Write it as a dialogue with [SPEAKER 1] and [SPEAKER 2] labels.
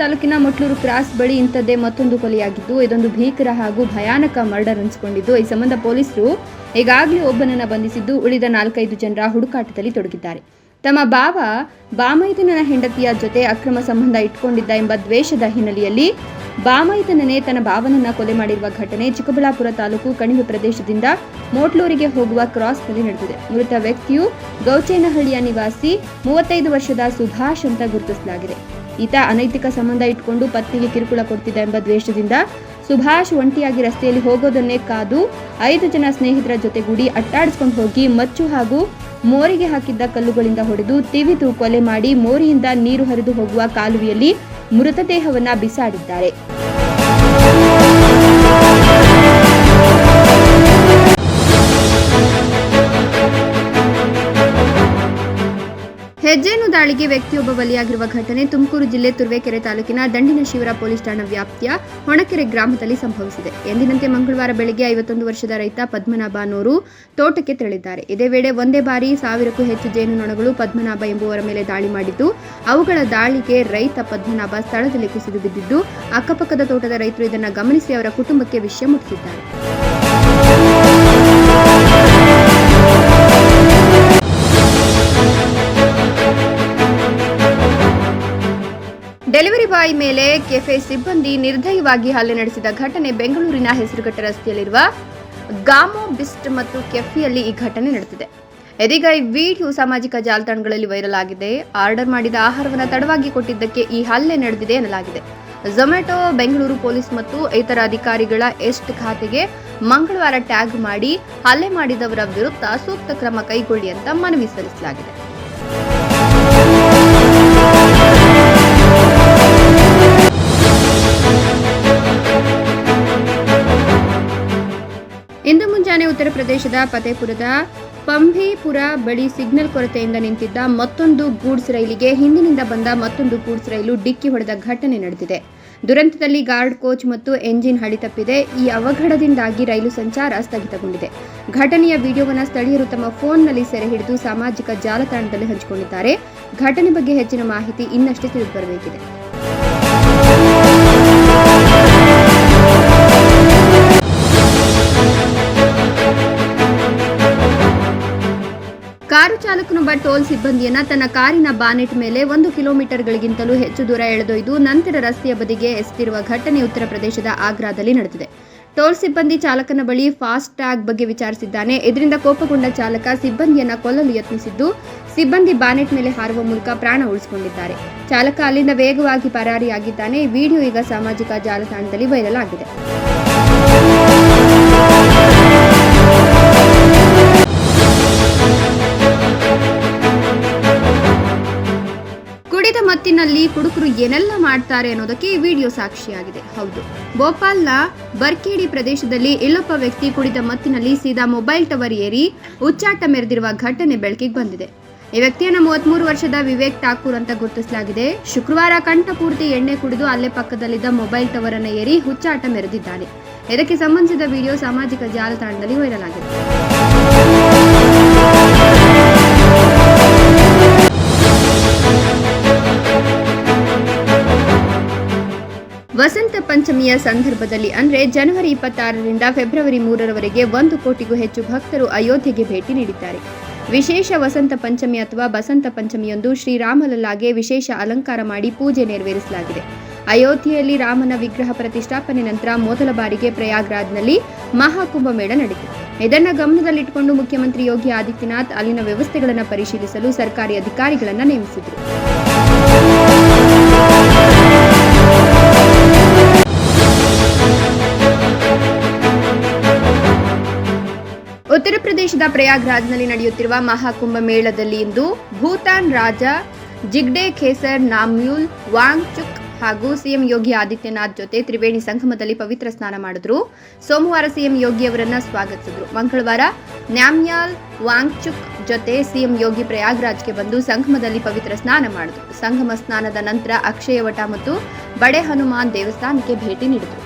[SPEAKER 1] ತಾಲೂಕಿನ ಮೊಟ್ಲೂರು ಕ್ರಾಸ್ ಬಳಿ ಇಂಥದ್ದೇ ಮತ್ತೊಂದು ಕೊಲೆಯಾಗಿದ್ದು, ಇದೊಂದು ಭೀಕರ ಹಾಗೂ ಭಯಾನಕ ಮರ್ಡರ್ ಅನಿಸಿಕೊಂಡಿದ್ದು. ಈ ಸಂಬಂಧ ಪೊಲೀಸರು ಈಗಾಗಲೇ ಒಬ್ಬನನ್ನ ಬಂಧಿಸಿದ್ದು, ಉಳಿದ ನಾಲ್ಕೈದು ಜನರ ಹುಡುಕಾಟದಲ್ಲಿ ತೊಡಗಿದ್ದಾರೆ. ತಮ್ಮ ಬಾವ ಬಾಮೈತನನ ಹೆಂಡತಿಯ ಜೊತೆ ಅಕ್ರಮ ಸಂಬಂಧ ಇಟ್ಕೊಂಡಿದ್ದ ಎಂಬ ದ್ವೇಷದ ಹಿನ್ನೆಲೆಯಲ್ಲಿ ಬಾಮೈತನನೇ ತನ್ನ ಬಾವನನ್ನ ಕೊಲೆ ಮಾಡಿರುವ ಘಟನೆ ಚಿಕ್ಕಬಳ್ಳಾಪುರ ತಾಲೂಕು ಕಣಿವೆ ಪ್ರದೇಶದಿಂದ ಮೋಟ್ಲೂರಿಗೆ ಹೋಗುವ ಕ್ರಾಸ್ನಲ್ಲಿ ನಡೆದಿದೆ. ಮೃತ ವ್ಯಕ್ತಿಯು ಗೌಚೇನಹಳ್ಳಿಯ ನಿವಾಸಿ, ಮೂವತ್ತೈದು ವರ್ಷದ ಸುಭಾಷ್ ಅಂತ ಗುರುತಿಸಲಾಗಿದೆ. ಈತ ಅನೈತಿಕ ಸಂಬಂಧ ಇಟ್ಕೊಂಡು ಪತ್ನಿಗೆ ಕಿರುಕುಳ ಕೊಡ್ತಿದ್ದ ಎಂಬ ದ್ವೇಷದಿಂದ ಸುಭಾಷ್ ಒಂಟಿಯಾಗಿ ರಸ್ತೆಯಲ್ಲಿ ಹೋಗೋದನ್ನೇ ಕಾದು ಐದು ಜನ ಸ್ನೇಹಿತರ ಜೊತೆಗೂಡಿ ಅಟ್ಟಾಡಿಸ್ಕೊಂಡು ಹೋಗಿ ಮಚ್ಚು ಹಾಗೂ ಮೋರಿಗೆ ಹಾಕಿದ್ದ ಕಲ್ಲುಗಳಿಂದ ಹೊಡೆದು ತಿವಿದು ಕೊಲೆ ಮಾಡಿ ಮೋರಿಯಿಂದ ನೀರು ಹರಿದು ಹೋಗುವ ಕಾಲುವೆಯಲ್ಲಿ ಮೃತದೇಹವನ್ನ ಬಿಸಾಡಿದ್ದಾರೆ. ಹೆಜ್ಜೇನು ದಾಳಿಗೆ ವ್ಯಕ್ತಿಯೊಬ್ಬ ಬಲಿಯಾಗಿರುವ ಘಟನೆ ತುಮಕೂರು ಜಿಲ್ಲೆ ತುರುವೇಕೆರೆ ತಾಲೂಕಿನ ದಂಡಿನ ಶಿವರ ಪೊಲೀಸ್ ಠಾಣಾ ವ್ಯಾಪ್ತಿಯ ಹೊಣಕೆರೆ ಗ್ರಾಮದಲ್ಲಿ ಸಂಭವಿಸಿದೆ. ಎಂದಿನಂತೆ ಮಂಗಳವಾರ ಬೆಳಗ್ಗೆ ಐವತ್ತೊಂದು ವರ್ಷದ ರೈತ ಪದ್ಮನಾಭ ಅನ್ನೋರು ತೋಟಕ್ಕೆ ತೆರಳಿದ್ದಾರೆ. ಇದೇ ವೇಳೆ ಒಂದೇ ಬಾರಿ ಸಾವಿರಕ್ಕೂ ಹೆಚ್ಚು ಜೇನುನೊಣಗಳು ಪದ್ಮನಾಭ ಎಂಬುವರ ಮೇಲೆ ದಾಳಿ ಮಾಡಿದ್ದು, ಅವುಗಳ ದಾಳಿಗೆ ರೈತ ಪದ್ಮನಾಭ ಸ್ಥಳದಲ್ಲಿ ಕುಸಿದು ಬಿದ್ದಿದ್ದು, ಅಕ್ಕಪಕ್ಕದ ತೋಟದ ರೈತರು ಇದನ್ನು ಗಮನಿಸಿ ಅವರ ಕುಟುಂಬಕ್ಕೆ ವಿಷಯ ಮುಟ್ಟಿಸಿದ್ದಾರೆ. ಕೆಫೆ ಸಿಬ್ಬಂದಿ ನಿರ್ದಯವಾಗಿ ಹಲ್ಲೆ ನಡೆಸಿದ ಘಟನೆ ಬೆಂಗಳೂರಿನ ಹೆಸರುಘಟ್ಟ ರಸ್ತೆಯಲ್ಲಿರುವ ಗಾಮೋ ಬಿಸ್ಟ್ ಮತ್ತು ಕೆಫೆಯಲ್ಲಿ ಈ ಘಟನೆ ನಡೆದಿದೆ. ಇದೀಗ ಈ ವಿಡಿಯೋ ಸಾಮಾಜಿಕ ಜಾಲತಾಣಗಳಲ್ಲಿ ವೈರಲ್ ಆಗಿದೆ. ಆರ್ಡರ್ ಮಾಡಿದ ಆಹಾರವನ್ನು ತಡವಾಗಿ ಕೊಟ್ಟಿದ್ದಕ್ಕೆ ಈ ಹಲ್ಲೆ ನಡೆದಿದೆ ಎನ್ನಲಾಗಿದೆ. ಝೊಮ್ಯಾಟೊ ಬೆಂಗಳೂರು ಪೊಲೀಸ್ ಮತ್ತು ಇತರ ಅಧಿಕಾರಿಗಳ ಎಸ್ಟ್ ಖಾತೆಗೆ ಮಂಗಳವಾರ ಟ್ಯಾಗ್ ಮಾಡಿ ಹಲ್ಲೆ ಮಾಡಿದವರ ವಿರುದ್ಧ ಸೂಕ್ತ ಕ್ರಮ ಕೈಗೊಳ್ಳಿ ಅಂತ ಮನವಿ ಸಲ್ಲಿಸಲಾಗಿದೆ. ಮುಂಜಾನೆ ಉತ್ತರ ಪ್ರದೇಶದ ಫತೇಪುರದ ಪಂಭೀಪುರ ಬಳಿ ಸಿಗ್ನಲ್ ಕೊರತೆಯಿಂದ ನಿಂತಿದ್ದ ಮತ್ತೊಂದು ಗೂಡ್ಸ್ ರೈಲಿಗೆ ಹಿಂದಿನಿಂದ ಬಂದ ಮತ್ತೊಂದು ಗೂಡ್ಸ್ ರೈಲು ಡಿಕ್ಕಿ ಹೊಡೆದ ಘಟನೆ ನಡೆದಿದೆ. ದುರಂತದಲ್ಲಿ ಗಾರ್ಡ್ ಕೋಚ್ ಮತ್ತು ಎಂಜಿನ್ ಹಳಿತಪ್ಪಿದೆ ಈ ಅವಘಡದಿಂದಾಗಿ ರೈಲು ಸಂಚಾರ ಸ್ಥಗಿತಗೊಂಡಿದೆ. ಘಟನೆಯ ವಿಡಿಯೋವನ್ನು ಸ್ಥಳೀಯರು ತಮ್ಮ ಫೋನ್ನಲ್ಲಿ ಸೆರೆ ಹಿಡಿದು ಸಾಮಾಜಿಕ ಜಾಲತಾಣದಲ್ಲಿ ಹಂಚಿಕೊಂಡಿದ್ದಾರೆ. ಘಟನೆ ಬಗ್ಗೆ ಹೆಚ್ಚಿನ ಮಾಹಿತಿ ಇನ್ನಷ್ಟೇ ತಿಳಿದು ಚಾಲಕನೊಬ್ಬ ಟೋಲ್ ಸಿಬ್ಬಂದಿಯನ್ನ ತನ್ನ ಕಾರಿನ ಬಾನೆಟ್ ಮೇಲೆ ಒಂದು ಕಿಲೋಮೀಟರ್ಗಳಿಗಿಂತಲೂ ಹೆಚ್ಚು ದೂರ ಎಳೆದೊಯ್ದು ನಂತರ ರಸ್ತೆಯ ಬದಿಗೆ ಎಸೆದಿರುವ ಘಟನೆ ಉತ್ತರ ಪ್ರದೇಶದ ಆಗ್ರಾದಲ್ಲಿ ನಡೆದಿದೆ. ಟೋಲ್ ಸಿಬ್ಬಂದಿ ಚಾಲಕನ ಬಳಿ ಫಾಸ್ಟ್ ಟ್ಯಾಗ್ ಬಗ್ಗೆ ವಿಚಾರಿಸಿದ್ದಾನೆ. ಇದರಿಂದ ಕೋಪಗೊಂಡ ಚಾಲಕ ಸಿಬ್ಬಂದಿಯನ್ನ ಕೊಲ್ಲಲು ಯತ್ನಿಸಿದ್ದು, ಸಿಬ್ಬಂದಿ ಬಾನೆಟ್ ಮೇಲೆ ಹಾರುವ ಮೂಲಕ ಪ್ರಾಣ ಉಳಿಸಿಕೊಂಡಿದ್ದಾರೆ. ಚಾಲಕ ಅಲ್ಲಿಂದ ವೇಗವಾಗಿ ಪರಾರಿಯಾಗಿದ್ದಾನೆ. ವಿಡಿಯೋ ಈಗ ಸಾಮಾಜಿಕ ಜಾಲತಾಣದಲ್ಲಿ ವೈರಲ್ ಆಗಿದೆ. ಮತ್ತಿನಲ್ಲಿ ಕುಡುಕರು ಏನೆಲ್ಲ ಮಾಡ್ತಾರೆ ಅನ್ನೋದಕ್ಕೆ ಈ ವಿಡಿಯೋ ಸಾಕ್ಷಿಯಾಗಿದೆ. ಹೌದು, ಭೋಪಾಲ್ನ ಬರ್ಕೇಡಿ ಪ್ರದೇಶದಲ್ಲಿ ಇಲ್ಲೊಬ್ಬ ವ್ಯಕ್ತಿ ಕುಡಿದ ಮತ್ತಿನಲ್ಲಿ ಸೀದಾ ಮೊಬೈಲ್ ಟವರ್ ಏರಿ ಉಚ್ಚಾಟ ಮೆರೆದಿರುವ ಘಟನೆ ಬೆಳಕಿಗೆ ಬಂದಿದೆ. ಈ ವ್ಯಕ್ತಿಯನ್ನು ಮೂವತ್ಮೂರು ವರ್ಷದ ವಿವೇಕ್ ಠಾಕೂರ್ ಅಂತ ಗುರುತಿಸಲಾಗಿದೆ. ಶುಕ್ರವಾರ ಕಂಠಪೂರ್ತಿ ಎಣ್ಣೆ ಕುಡಿದು ಅಲ್ಲೇ ಪಕ್ಕದಲ್ಲಿದ್ದ ಮೊಬೈಲ್ ಟವರ್ ಅನ್ನು ಏರಿ ಹುಚ್ಚಾಟ ಮೆರೆದಿದ್ದಾನೆ. ಇದಕ್ಕೆ ಸಂಬಂಧಿಸಿದ ವಿಡಿಯೋ ಸಾಮಾಜಿಕ ಜಾಲತಾಣದಲ್ಲಿ ವೈರಲ್ ಆಗಿದೆ. ವಸಂತ ಪಂಚಮಿಯ ಸಂದರ್ಭದಲ್ಲಿ ಅಂದರೆ ಜನವರಿ ಇಪ್ಪತ್ತಾರರಿಂದ ಫೆಬ್ರವರಿ ಮೂರರವರೆಗೆ ಒಂದು ಕೋಟಿಗೂ ಹೆಚ್ಚು ಭಕ್ತರು ಅಯೋಧ್ಯೆಗೆ ಭೇಟಿ ನೀಡಿದ್ದಾರೆ. ವಿಶೇಷ ವಸಂತ ಪಂಚಮಿ ಅಥವಾ ಬಸಂತ ಪಂಚಮಿಯೊಂದು ಶ್ರೀರಾಮಲಲ್ಲಾಗೆ ವಿಶೇಷ ಅಲಂಕಾರ ಮಾಡಿ ಪೂಜೆ ನೆರವೇರಿಸಲಾಗಿದೆ. ಅಯೋಧ್ಯೆಯಲ್ಲಿ ರಾಮನ ವಿಗ್ರಹ ಪ್ರತಿಷ್ಠಾಪನೆ ನಂತರ ಮೊದಲ ಬಾರಿಗೆ ಪ್ರಯಾಗ್ರಾಜ್ನಲ್ಲಿ ಮಹಾಕುಂಭಮೇಳ ನಡೆಯಿತು ಇದನ್ನು ಗಮನದಲ್ಲಿಟ್ಟುಕೊಂಡು ಮುಖ್ಯಮಂತ್ರಿ ಯೋಗಿ ಆದಿತ್ಯನಾಥ್ ಅಲ್ಲಿನ ವ್ಯವಸ್ಥೆಗಳನ್ನು ಪರಿಶೀಲಿಸಲು ಸರ್ಕಾರಿ ಅಧಿಕಾರಿಗಳನ್ನು ನೇಮಿಸಿದರು. ಪ್ರಯಾಗ್ರಾಜ್ನಲ್ಲಿ ನಡೆಯುತ್ತಿರುವ ಮಹಾಕುಂಭ ಮೇಳದಲ್ಲಿ ಇಂದು ಭೂತಾನ್ ರಾಜ ಜಿಗ್ಡೆ ಖೇಸರ್ ನಾಮ್ಯೂಲ್ ವಾಂಗ್ ಚುಕ್ ಹಾಗೂ ಸಿಎಂ ಯೋಗಿ ಆದಿತ್ಯನಾಥ್ ಜೊತೆ ತ್ರಿವೇಣಿ ಸಂಗಮದಲ್ಲಿ ಪವಿತ್ರ ಸ್ನಾನ ಮಾಡಿದ್ರು. ಸೋಮವಾರ ಸಿಎಂ ಯೋಗಿ ಅವರನ್ನ ಸ್ವಾಗತಿಸಿದ್ರು. ಮಂಗಳವಾರ ನ್ಯಾಮ್ಯಾಲ್ ವಾಂಗ್ಚುಕ್ ಜೊತೆ ಸಿಎಂ ಯೋಗಿ ಪ್ರಯಾಗ್ರಾಜ್ಗೆ ಬಂದು ಸಂಗಮದಲ್ಲಿ ಪವಿತ್ರ ಸ್ನಾನ ಮಾಡಿದ್ರು. ಸಂಗಮ ಸ್ನಾನದ ನಂತರ ಅಕ್ಷಯವಟ ಮತ್ತು ಬಡೆ ಹನುಮಾನ್ ದೇವಸ್ಥಾನಕ್ಕೆ ಭೇಟಿ ನೀಡಿದರು.